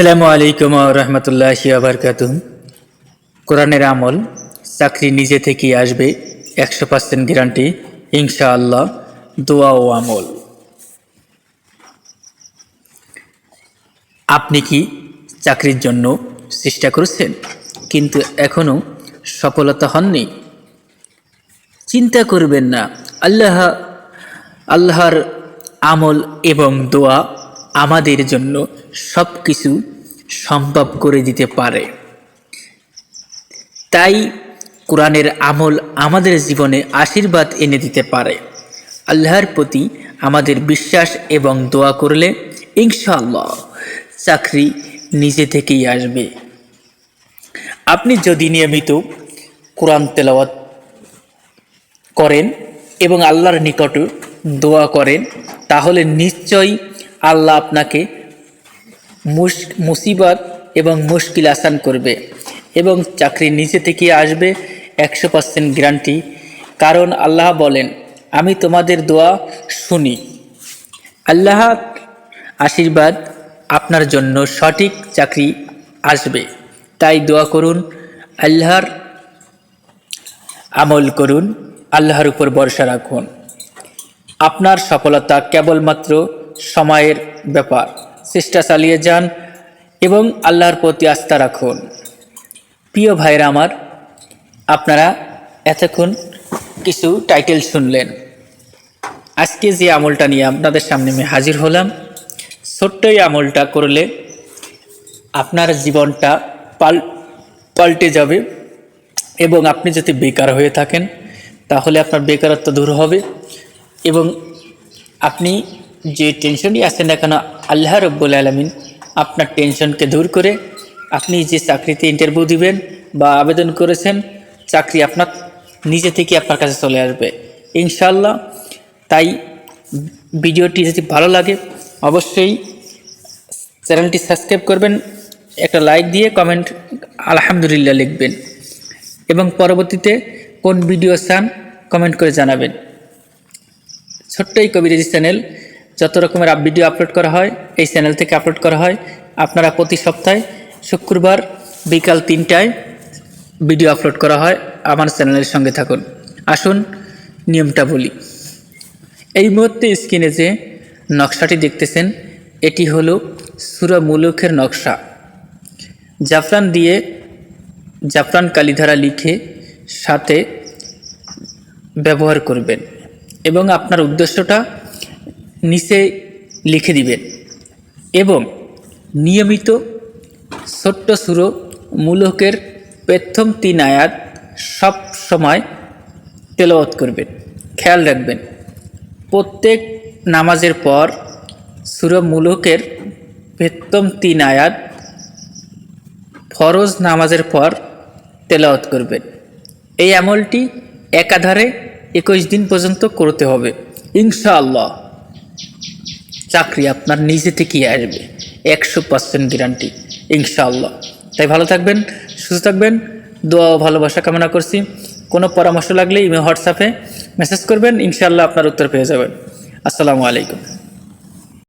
আসসালামু আলাইকুম রহমতুল্লাহ আবরকাত কোরআনের আমল চাকরি নিজে থেকেই আসবে, একশো পার্সেন্ট গ্যারান্টি, ইনশাআল্লাহ, দোয়া ও আমল। আপনি কি চাকরির জন্য চেষ্টা করছেন, কিন্তু এখনও সফলতা হননি? চিন্তা করবেন না, আল্লাহ, আল্লাহর আমল এবং দোয়া আমাদের জন্য সব কিছু সম্ভব করে দিতে পারে। তাই কোরআনের আমল আমাদের জীবনে আশীর্বাদ এনে দিতে পারে। আল্লাহর প্রতি আমাদের বিশ্বাস এবং দোয়া করলে ইনশাআল্লাহ চাকরি নিজে থেকেই আসবে। আপনি যদি নিয়মিত কোরআন তেলাওয়াত করেন এবং আল্লাহর নিকটে দোয়া করেন, তাহলে নিশ্চয়ই আল্লাহ আপনাকে মুসিবত এবং মুশকিল আসান করবে এবং চাকরি নিচে থেকে আসবে একশো পার্সেন্ট গ্যারান্টি কারণ আল্লাহ বলেন, আমি তোমাদের দোয়া শুনি। আল্লাহ আশীর্বাদ আপনার জন্য সঠিক চাকরি আসবে। তাই দোয়া করুন, আল্লাহর আমল করুন, আল্লাহর উপর ভরসা রাখুন। আপনার সফলতা কেবলমাত্র সময়ের ব্যাপার। চেষ্টা চালিয়ে যান এবং আল্লাহর প্রতি আস্থা রাখুন। প্রিয় ভাইরা আমার, আপনারা এতক্ষণ কিছু টাইটেল শুনলেন। আজকে যে আমলটা নিয়ে আপনাদের সামনে আমি হাজির হলাম, ছোট্ট এই আমলটা করলে আপনার জীবনটা পাল, পাল্টে যাবে এবং আপনি যদি বেকার হয়ে থাকেন, তাহলে আপনার বেকারত্ব দূর হবে এবং আপনি যে টেনশনই আছেন না কেন, আল্লাহ রব্বুল আলমিন আপনার টেনশনকে দূর করে আপনি যে চাকরিতে ইন্টারভিউ দিবেন বা আবেদন করেছেন, চাকরি আপনার নিজে থেকে আপনার কাছে চলে আসবে। ইনশাল্লাহ তাই ভিডিওটি যদি ভালো লাগে, অবশ্যই চ্যানেলটি সাবস্ক্রাইব করবেন, একটা লাইক দিয়ে কমেন্ট আলহামদুলিল্লাহ লিখবেন এবং পরবর্তীতে কোন ভিডিও চান কমেন্ট করে জানাবেন। ছোট্ট এই কবিরাজি চ্যানেল যত রকমের আপ ভিডিও আপলোড করা হয়, এই চ্যানেল থেকে আপলোড করা হয়, আপনারা প্রতি সপ্তাহে শুক্রবার বিকাল তিনটায় ভিডিও আপলোড করা হয়। আমার চ্যানেলের সঙ্গে থাকুন। আসুন, নিয়মটা বলি। এই মুহূর্তে স্ক্রিনে যে নকশাটি দেখতেছেন, এটি হলো সুরা মুলুকের নকশা। জাফরান দিয়ে জাফরান কালিধারা লিখে সাথে ব্যবহার করবেন। এবং আপনার উদ্দেশ্যটা নিচে লিখে দিবেন। এবং নিয়মিত ছোট্ট সুরো মূলকের প্রথম তিন আয়াত সব সময় তেলাওয়াত করবেন, খেয়াল রাখবেন। প্রত্যেক নামাজের পর সুরো মূলকের প্রথম তিন আয়াত ফরজ নামাজের পর তেলাওয়াত করবেন। এই আমলটি একাধারে একুশ দিন পর্যন্ত করতে হবে, ইনশাআল্লাহ। চাকরি আপনার নিজে থেকেই আসবে। একশো পার্সেন্ট গ্যারান্টি ইনশাআল্লাহ। তাই ভালো থাকবেন, সুস্থ থাকবেন, দোয়া ও ভালোবাসা কামনা করছি। কোনো পরামর্শ লাগলে ইমেল হোয়াটসঅ্যাপে মেসেজ করবেন, ইনশাআল্লাহ আপনার উত্তর পেয়ে যাবেন। আসসালামু আলাইকুম।